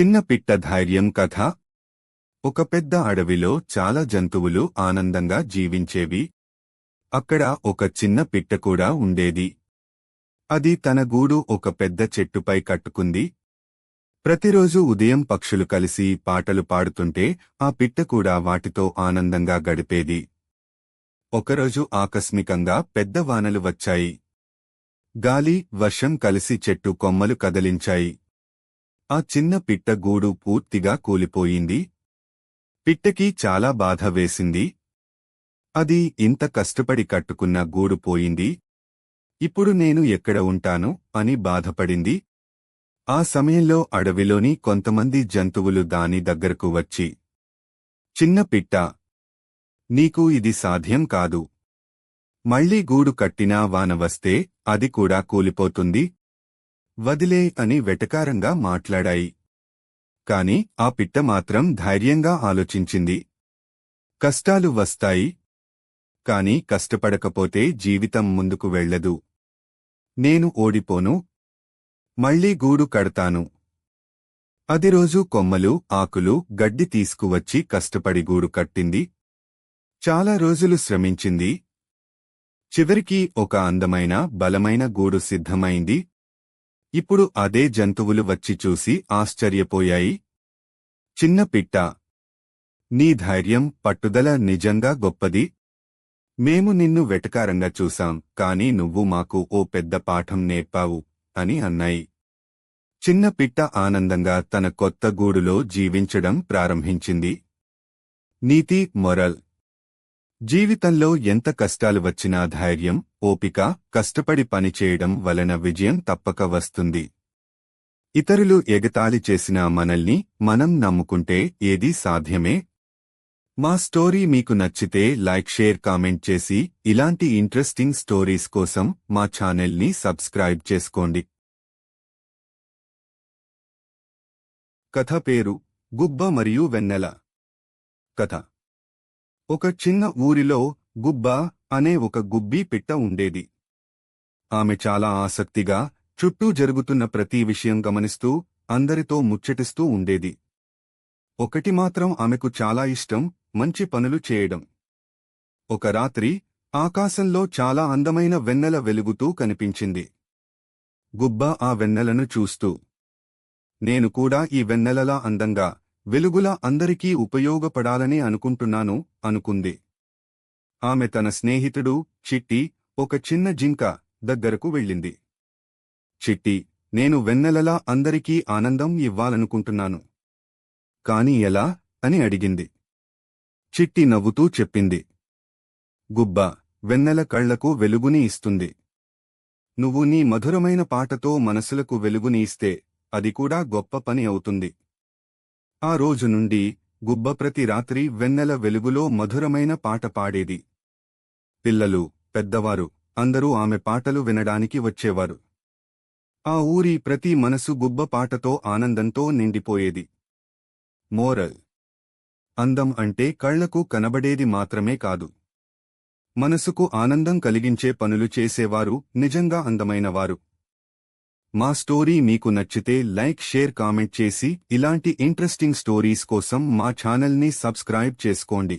చిన్న పిట్ట ధైర్యం కథ. ఒక పెద్ద అడవిలో చాలా జంతువులు ఆనందంగా జీవించేవి. అక్కడ ఒక చిన్న పిట్ట కూడా ఉండేది. అది తన గూడు ఒక పెద్ద చెట్టుపై కట్టుకుంది. ప్రతిరోజు ఉదయం పక్షులు కలిసి పాటలు పాడుతుంటే ఆ పిట్ట కూడా వాటితో ఆనందంగా గడిపేది. ఒకరోజు ఆకస్మికంగా పెద్ద వానలు వచ్చాయి. గాలి వర్షం కలిసి చెట్టు కొమ్మలు కదిలించాయి. ఆ చిన్న పిట్ట గూడు పూర్తిగా కూలిపోయింది. పిట్టకి చాలా బాధ వేసింది. అది ఇంత కష్టపడి కట్టుకున్న గూడు పోయింది. ఇప్పుడు నేను ఎక్కడ ఉంటాను అని బాధపడింది. ఆ సమయంలో అడవిలోని కొంతమంది జంతువులు దాని దగ్గరకు వచ్చి చిన్న పిట్ట నీకు ఇది సాధ్యం కాదు. మళ్ళీ గూడు కట్టినా వాన వస్తే అది కూడా కూలిపోతుంది. వదిలే అని వెటకారంగా మాట్లాడాయి. కాని ఆ పిట్ట మాత్రం ధైర్యంగా ఆలోచించింది. కష్టాలు వస్తాయి. కాని కష్టపడకపోతే జీవితం ముందుకు వెళ్ళదు. నేను ఓడిపోను. మళ్ళీ గూడు కడతాను. అది రోజు కొమ్మలు ఆకులు గడ్డి తీసుకువచ్చి కష్టపడి గూడు కట్టింది. చాలా రోజులు శ్రమించింది. చివరికి ఒక అందమైన బలమైన గూడు సిద్ధమైంది. ఇప్పుడు అదే జంతువులు వచ్చి చూసి ఆశ్చర్యపోయాయి. చిన్న పిట్ట. నీ ధైర్యం పట్టుదల నిజంగా గొప్పది. మేము నిన్ను వెటకారంగా చూశాం కాని నువ్వు మాకు ఓ పెద్ద పాఠం నేర్పావు అని అన్నాయి. చిన్న పిట్ట ఆనందంగా తన కొత్త గూడులో జీవించడం ప్రారంభించింది. నీతి మొరల్. జీవితంలో ఎంత కష్టాలు వచ్చినా ధైర్యం ఓపిక కష్టపడి పనిచేయడం వలన విజయం తప్పక వస్తుంది. ఇతరులు ఎగతాళి చేసిన మనల్ని మనం నమ్ముకుంటే ఏదీ సాధ్యమే? మా స్టోరీ మీకు నచ్చితే లైక్ షేర్ కామెంట్ చేసి ఇలాంటి ఇంట్రెస్టింగ్ స్టోరీస్ కోసం మా ఛానల్ని సబ్స్క్రైబ్ చేసుకోండి. కథ పేరు గుబ్బ మరియు వెన్నెల. కథ. ఒక చిన్న ఊరిలో గుబ్బ అనే ఒక గుబ్బీ పిట్ట ఉండేది. ఆమె చాలా ఆసక్తిగా చుట్టూ జరుగుతున్న ప్రతి విషయం గమనిస్తూ అందరితో ముచ్చటిస్తూ ఉండేది. ఒకటి మాత్రం ఆమెకు చాలా ఇష్టం మంచి పనులు చేయడం. ఒక రాత్రి ఆకాశంలో చాలా అందమైన వెన్నెల వెలుగుతూ కనిపించింది. గుబ్బ ఆ వెన్నెలను చూస్తూ నేను కూడా ఈ వెన్నెలలా అందంగా వెలుగులా అందరికీ ఉపయోగపడాలని అనుకుంటున్నాను అనుకుంది. ఆమె తన స్నేహితుడు చిట్టి ఒక చిన్న జింక దగ్గరకు వెళ్ళింది. చిట్టి నేను వెన్నెలలా అందరికీ ఆనందం ఇవ్వాలనుకుంటున్నాను. కాని ఎలా? అని అడిగింది. చిట్టి నవ్వుతూ చెప్పింది. గుబ్బ వెన్నెల కళ్ళకు వెలుగుని ఇస్తుంది. నువ్వు నీ మధురమైన పాటతో మనసులకు వెలుగుని ఇస్తే అది కూడా గొప్ప పని అవుతుంది. ఆ రోజు నుండి గుబ్బ ప్రతి రాత్రి వెన్నెల వెలుగులో మధురమైన పాట పాడేది. పిల్లలు పెద్దవారు అందరూ ఆమె పాటలు వినడానికి వచ్చేవారు. ఆ ఊరి ప్రతి మనసు గుబ్బ పాటతో ఆనందంతో నిండిపోయేది. మోరల్. అందం అంటే కళ్ళకు కనబడేది మాత్రమే కాదు. మనసుకు ఆనందం కలిగించే పనులు చేసేవారు నిజంగా అందమైనవారు. మా స్టోరీ మీకు నచ్చితే లైక్ షేర్ కామెంట్ చేసి ఇలాంటి ఇంట్రెస్టింగ్ స్టోరీస్ కోసం మా ఛానల్ని సబ్స్క్రైబ్ చేసుకోండి.